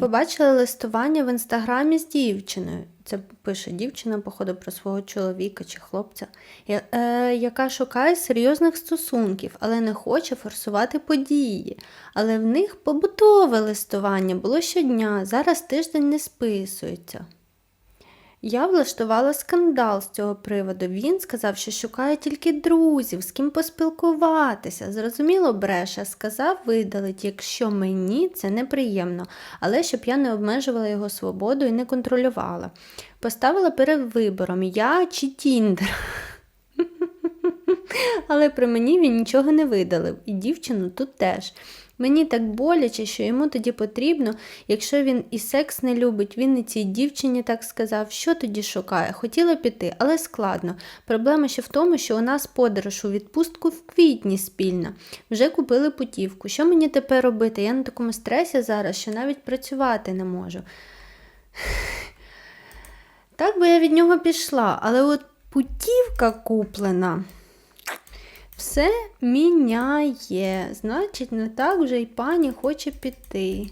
побачила листування в інстаграмі з дівчиною. Це пише дівчина, походу, про свого чоловіка чи хлопця, е, яка шукає серйозних стосунків, але не хоче форсувати події. Але в них побутове листування було щодня, зараз тиждень не списується. Я влаштувала скандал з цього приводу. Він сказав, що шукає тільки друзів, з ким поспілкуватися. Зрозуміло, Бреша сказав видалить, якщо мені це неприємно, але щоб я не обмежувала його свободу і не контролювала. Поставила перед вибором я чи Тіндер. Але при мені він нічого не видалив, і дівчину тут теж. Мені так боляче, що йому тоді потрібно, якщо він і секс не любить, він і цій дівчині так сказав, що тоді шукає. Хотіла піти, але складно. Проблема ще в тому, що у нас подорож у відпустку в квітні спільна. Вже купили путівку. Що мені тепер робити? Я на такому стресі зараз, що навіть працювати не можу. Так би я від нього пішла, але от путівка куплена. Все міняє. Значить, не так вже й пані хоче піти.